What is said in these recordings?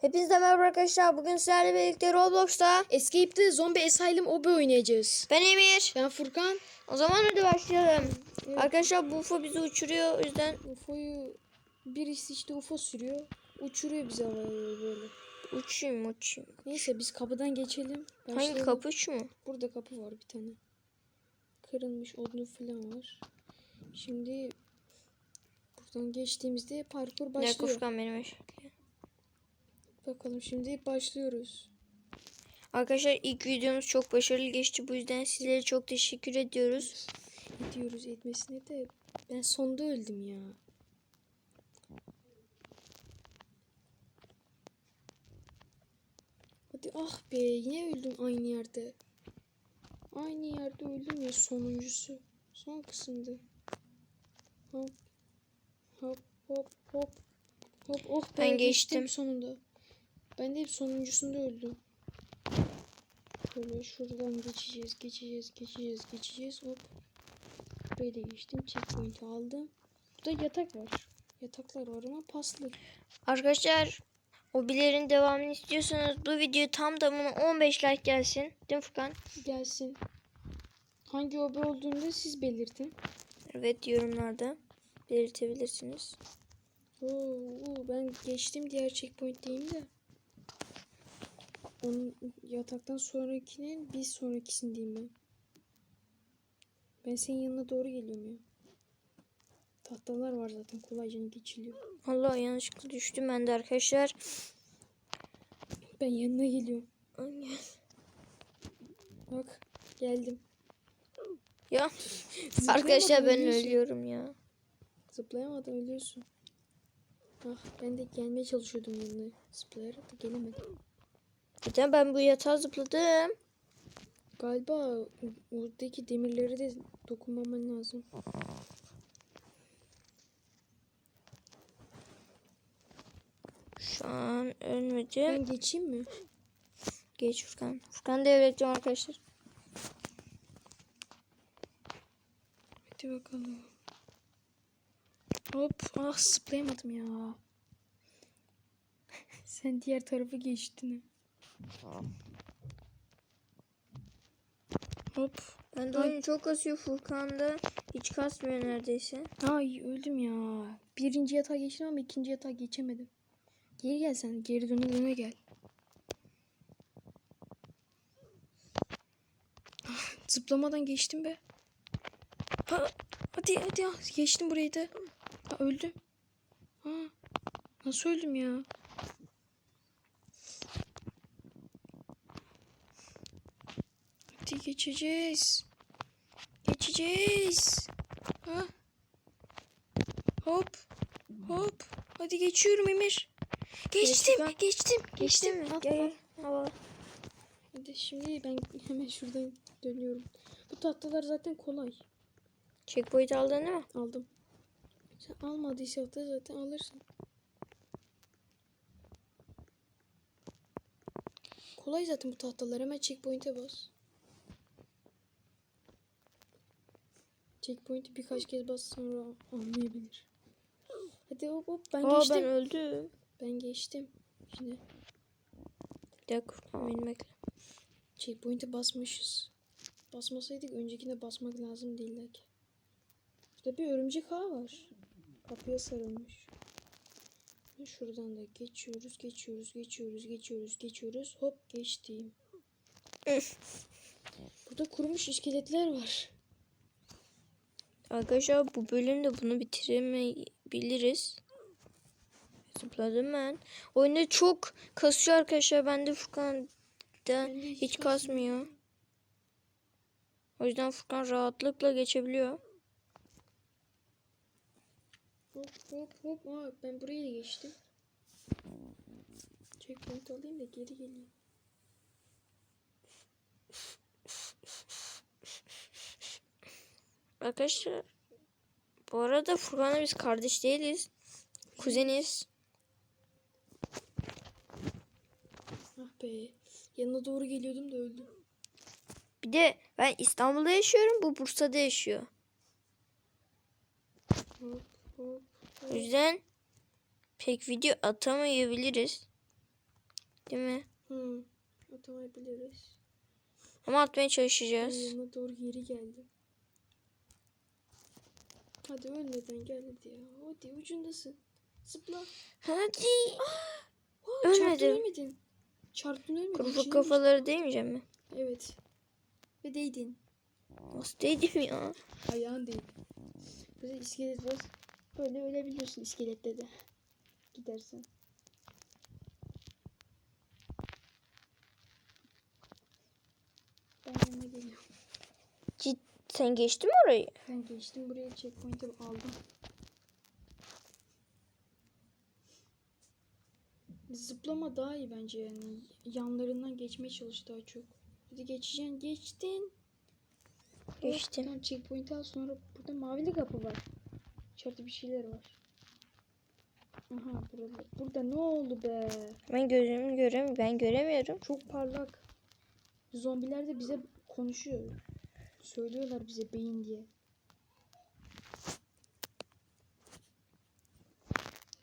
Hepinize merhaba arkadaşlar. Bugün sizlerle birlikte Roblox'ta Escape'de Zombie Asylum Obi oynayacağız. ben Emir. Ben Furkan. O zaman hadi başlayalım. Evet. Arkadaşlar bu UFO bizi uçuruyor. O yüzden UFO'yu birisi işte UFO sürüyor. Uçuruyor bizi havaya böyle. uçayım uçayım. Neyse biz kapıdan geçelim. Hangi Başlayalım. kapı şu mu? Burada kapı var bir tane. Kırılmış odun falan var. Şimdi buradan geçtiğimizde parkur başlıyor. Furkan benim eş- Bakalım şimdi başlıyoruz. Arkadaşlar ilk videomuz çok başarılı geçti. Bu yüzden sizlere çok teşekkür ediyoruz. Gidiyoruz etmesine de ben sonda öldüm ya. Hadi ah be yine öldüm aynı yerde. Aynı yerde öldüm ya sonuncusu. Son kısımdı. Hop hop hop hop. Hop oh be Ben geçtim geçtim. sonunda. Ben de hep sonuncusunda öldüm. Böyle şuradan geçeceğiz, geçeceğiz, geçeceğiz, geçeceğiz. Hop. Da geçtim. Checkpoint'i aldım. Burada yatak var. Yataklar var ama paslı. Arkadaşlar hobilerin devamını istiyorsanız bu video tam tamına 15 like gelsin. Değil mi Furkan? Gelsin. Hangi obe olduğunu da siz belirtin. Evet yorumlarda belirtebilirsiniz. Oo, ben geçtim diğer checkpoint'teyim de. Onun yataktan sonrakinin bir sonrakisindeyim ben. Ben senin yanına doğru geliyorum ya. Tahtalar var zaten kolayca geçiliyor. Allah yanlışlıkla düştüm ben de arkadaşlar. Ben yanına geliyorum. Bak geldim. Ya arkadaşlar ben ölüyorsun. ölüyorum ya. Zıplayamadım ölüyorsun. Ah ben de gelmeye çalışıyordum yanına. Zıplayarak da gelemedim. Zaten ben bu yatağa zıpladım. Galiba oradaki demirleri de dokunmaman lazım. Şu an Ben ölmedim. geçeyim mi? Geç Furkan. Furkan devredeceğim arkadaşlar. Hadi bakalım. Hop. Ah zıplayamadım ya. Sen diğer tarafı geçtin. Hop. Ben de Ay. oyun çok kasıyor Furkan'da. Hiç kasmıyor neredeyse. Ay öldüm ya. Birinci yatağa geçtim ama ikinci yatağa geçemedim. Geri gel sen. Geri döne döne gel. Ah, Zıplamadan geçtim be. Ha, hadi hadi ya. Geçtim burayı da. Ha, öldüm. Ha, nasıl öldüm ya? Hadi geçeceğiz. Geçeceğiz. Ha. Hop. Hop. Hadi geçiyorum Emir. Geçtim. Furkan. Geçtim. Geçtin mi? Gel. al. Hadi şimdi ben hemen şuradan dönüyorum. Bu tahtalar zaten kolay. Checkpoint aldın değil mi? Aldım. Sen almadıysan da zaten alırsın. Kolay zaten bu tahtalar. Hemen checkpoint'e bas. Checkpoint'i birkaç kez bas sonra anlayabilir. Hadi hop hop ben Aa geçtim. ben öldüm. Ben geçtim. Şimdi Bir dakika Furkan beni bekle. checkpoint'e basmışız. Basmasaydık öncekine basmak lazım değil ki. Burada bir örümcek ağı var. Kapıya sarılmış. Şuradan da geçiyoruz, geçiyoruz, geçiyoruz, geçiyoruz, geçiyoruz. Hop geçtim. Burada kurumuş iskeletler var. Arkadaşlar bu bölümde bunu bitiremeyebiliriz. Zıpladım ben. Oyunda çok kasıyor arkadaşlar. Bende hiç, hiç kasmıyor. O yüzden Furkan rahatlıkla geçebiliyor. Hop hop hop. Aa, ben burayı da geçtim. Checkpoint alayım da geri geleyim. Arkadaşlar bu arada Furkan'la biz kardeş değiliz. Kuzeniz. Ah be. Yanına doğru geliyordum da öldüm. Bir de ben İstanbul'da yaşıyorum. Bu Bursa'da yaşıyor. Hop hop. O yüzden pek video atamayabiliriz. Değil mi? Hı. Atamayabiliriz. Ama atmaya çalışacağız. Yanına doğru geri geldi. Hadi ölmeden gel hadi ya. Hadi ucundasın. Zıpla. Hadi. Aa, Ölmedim. Çarptın ölmedin. Çarptın ölmedin. Kafa kafaları değmeyeceğim mi? mi? Evet. Ve değdin. Nasıl değdim ya? Ayağın değil. Böyle iskelet var. Böyle ölebiliyorsun iskelette de. Gidersen. Ben yanına geliyorum. Sen geçtin mi orayı? Ben geçtim buraya checkpoint'i aldım. Zıplama daha iyi bence yani. Yanlarından geçmeye çalış daha çok. Hadi geçeceksin. Geçtin. Geçtim. Tamam checkpoint'i al sonra burada mavili kapı var. İçeride bir şeyler var. Aha burada. Burada ne oldu be? Ben gözümü göremiyorum. Ben göremiyorum. Çok parlak. Zombiler de bize konuşuyor. Söylüyorlar bize beyin diye.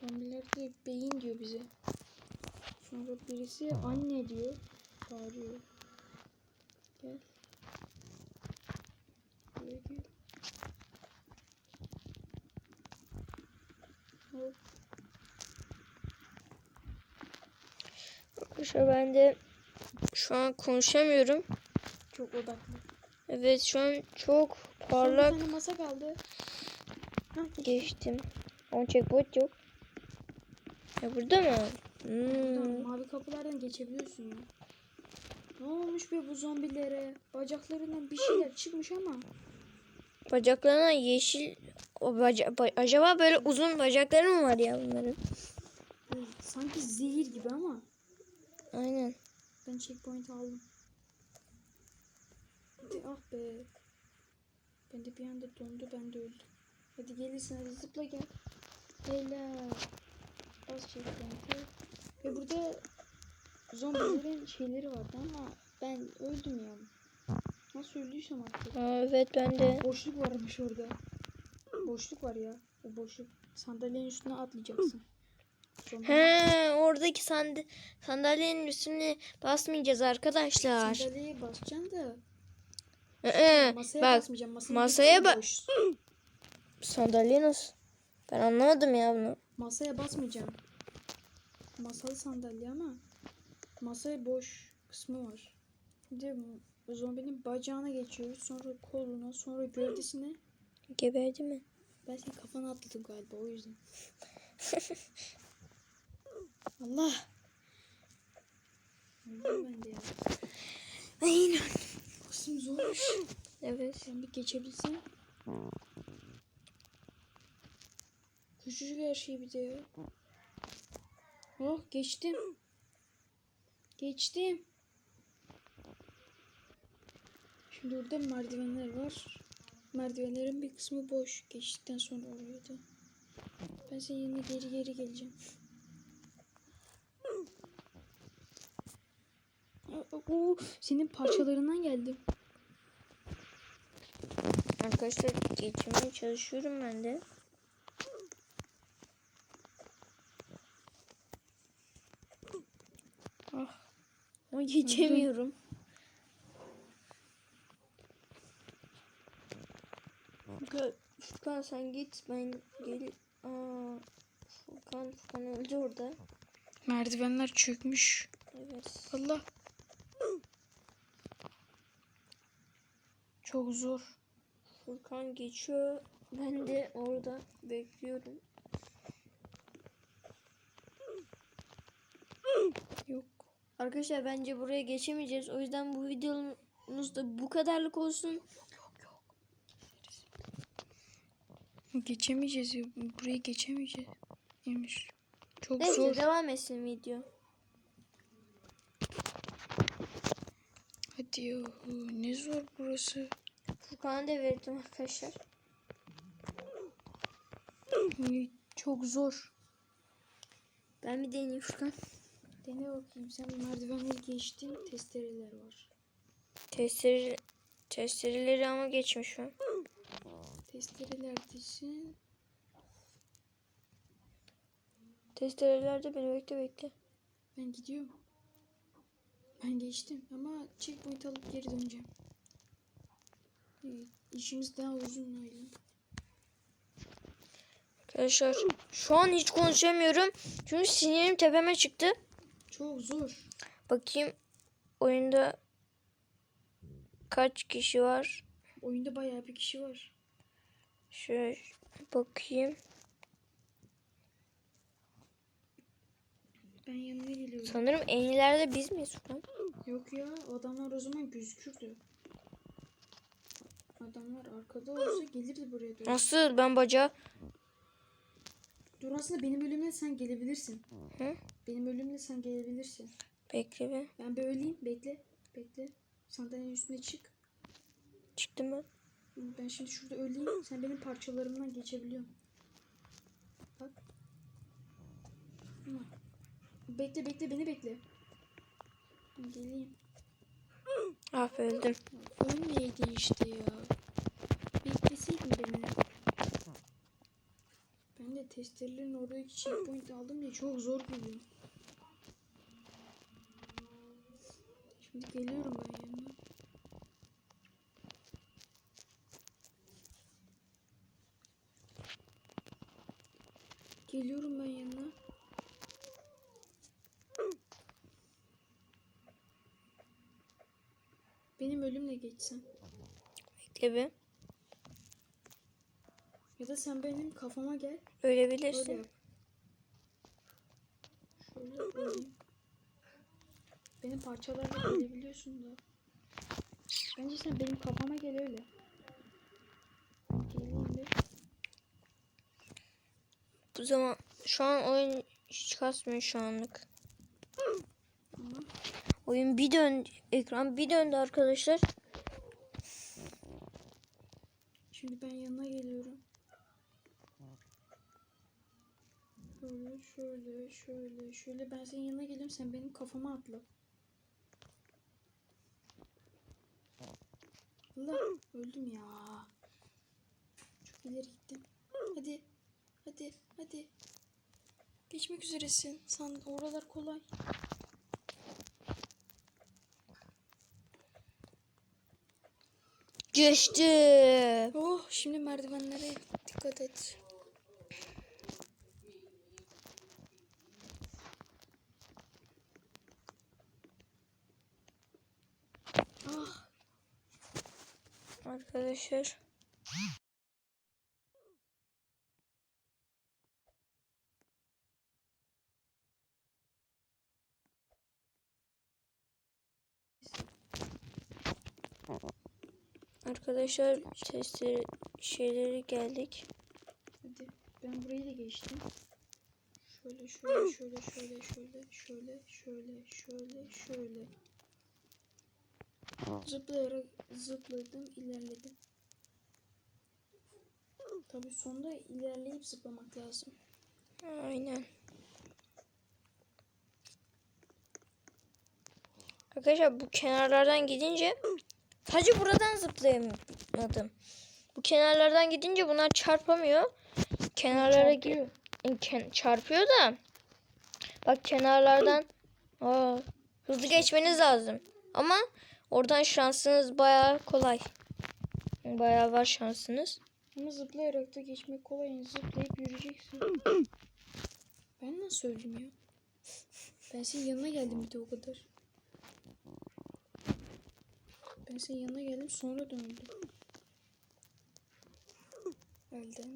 Zombiler de beyin diyor bize. Sonra birisi anne diyor. Bağırıyor. Gel. Buraya gel. Hop. Arkadaşlar ben de şu an konuşamıyorum. Çok odaklı. Evet şu an çok parlak tane masa kaldı. Hah, geçtim. Ama checkpoint yok. Ya burada mı? Hmm. mavi kapılardan geçebiliyorsun ya. Ne olmuş be bu zombilere? Bacaklarından bir şeyler çıkmış ama. Bacaklarına yeşil o baca- ba- acaba böyle uzun bacakları mı var ya bunların? sanki zehir gibi ama. Aynen. Ben checkpoint aldım. Hadi ah be. Ben de bir anda dondu ben de öldüm. Hadi gelirsin hadi zıpla gel. Helal. Bas checkpoint'e. Ve burada zombilerin şeyleri vardı ama ben öldüm ya. Nasıl öldüysem artık. Aa, evet ben de. Boşluk varmış orada. Boşluk var ya. O boşluk. Sandalyenin üstüne atlayacaksın. Sonra He oradaki sand sandalyenin üstüne basmayacağız arkadaşlar. sandalyeye basacaksın da Ee, masaya bak basmayacaksın. Masanın masaya üstü bak- sandalye nasıl? Ben anlamadım ya bunu. Masaya basmayacaksın. Masalı sandalye ama masaya boş kısmı var. Bir de bu zombinin bacağına geçiyoruz. Sonra koluna, sonra gövdesine. Geberdi mi? Ben senin kafana atladım galiba o yüzden. Allah. Öldüm ben de ya. Aynen. Kısım zormuş. Evet. Sen bir geçebilsen. Küçücük her şey bir de ya. Oh geçtim. Geçtim. Şimdi burada merdivenler var. Merdivenlerin bir kısmı boş. Geçtikten sonra oraya da. Ben senin yanına geri geri geleceğim. Aa, Oo, senin parçalarından geldim. Arkadaşlar geçmeye çalışıyorum ben de. Ah. Ama geçemiyorum. Furkan sen git ben gel. Aa, Furkan, Furkan öldü orada. Merdivenler çökmüş. Evet. Allah. Çok zor. Furkan geçiyor. Ben de orada bekliyorum. Yok. Arkadaşlar bence buraya geçemeyeceğiz. O yüzden bu videomuz da bu kadarlık olsun. Geçemeyeceğiz ya. Buraya geçemeyeceğiz. Yemiş. Çok Neyse zor. devam etsin video. Hadi ya. Ne zor burası. Furkan'a da verdim arkadaşlar. Çok zor. Ben bir deneyeyim Furkan. Dene bakayım. Sen merdivenleri geçtin. Testereler var. Testere, testereleri ama geçmiş an. Testerelerdesin. Testerelerde beni bekle bekle. Ben gidiyorum. Ben geçtim ama checkpoint alıp geri döneceğim. Evet, işimiz daha uzun öyle. Arkadaşlar şu an hiç konuşamıyorum. Çünkü sinirim tepeme çıktı. Çok zor. Bakayım oyunda kaç kişi var? Oyunda bayağı bir kişi var. Şöyle bakayım. Ben yanına geliyorum. Sanırım en ileride biz miyiz şu an? Yok ya adamlar o zaman gözükürdü. Adamlar arkada olsa gelirdi buraya doğru. Nasıl ben bacağı Dur aslında benim ölümle sen gelebilirsin. Hı? Benim ölümle sen gelebilirsin. bekle bir. Ben bir öleyim. Bekle. Bekle. Sandalyenin üstüne çık. Çıktım ben. Ben şimdi şurada öleyim. Sen benim parçalarımdan geçebiliyorsun. Bak. Tamam. Bekle bekle beni bekle. Geleyim. Ah öldüm. Ölmeyeydi işte ya. Bekleseydin beni. Ben de testerelerin oradaki checkpoint aldım diye çok zor buluyorum. Şimdi geliyorum ben yanına. Geliyorum ben yanına. Geçsen. Bekle bir. Ya da sen benim kafama gel. Öyle bilirsin. Şöyle alayım. Benim parçalarla gelebiliyorsun da. Bence sen benim kafama gel öyle. Geleyim. Bu zaman şu an oyun hiç kasmıyor şu anlık. Oyun bir döndü. Ekran bir döndü arkadaşlar. şimdi ben yanına geliyorum. Şöyle şöyle şöyle şöyle ben senin yanına geliyorum sen benim kafama atla. Allah öldüm ya. Çok ileri gittim. Hadi. Hadi. Hadi. Geçmek üzeresin. Sen oralar kolay. Geçti. Oh şimdi merdivenlere dikkat et. Ah Arkadaşlar. Arkadaşlar testleri şeyleri geldik. hadi ben burayı da geçtim. Şöyle şöyle şöyle şöyle şöyle şöyle şöyle şöyle şöyle. Zıplayarak zıpladım ilerledim. Tabii sonunda ilerleyip zıplamak lazım. Aynen. Arkadaşlar bu kenarlardan gidince sadece buradan zıplayamadım. Bu kenarlardan gidince bunlar çarpamıyor. Kenarlara gir Çarpıyor. ken- çarpıyor da bak kenarlardan Aa, hızlı geçmeniz lazım. Ama oradan şansınız bayağı kolay. Bayağı var şansınız. Ama zıplayarak da geçmek kolay. Zıplayıp yürüyeceksin. Ben nasıl öldüm ya? Ben senin yanına geldim bir de o kadar. Ben senin yanına geldim sonra döndüm. Öldüm.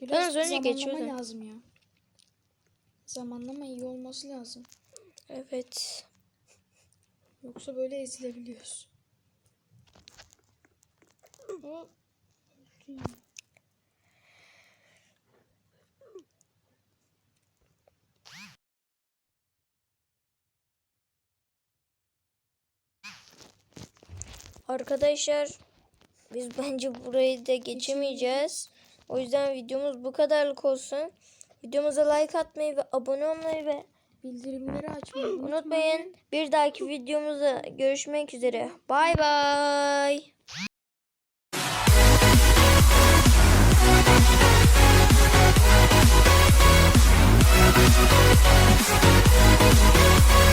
Ben Biraz az önce geçiyordum. lazım ya. Zamanlama iyi olması lazım. Evet. Yoksa böyle ezilebiliyoruz. Öldüm. Arkadaşlar biz bence burayı da geçemeyeceğiz. O yüzden videomuz bu kadarlık olsun. Videomuza like atmayı ve abone olmayı ve Bildirimleri açmayı unutmayın. unutmayın. Bir dahaki videomuzda görüşmek üzere. Bay bay. We'll be.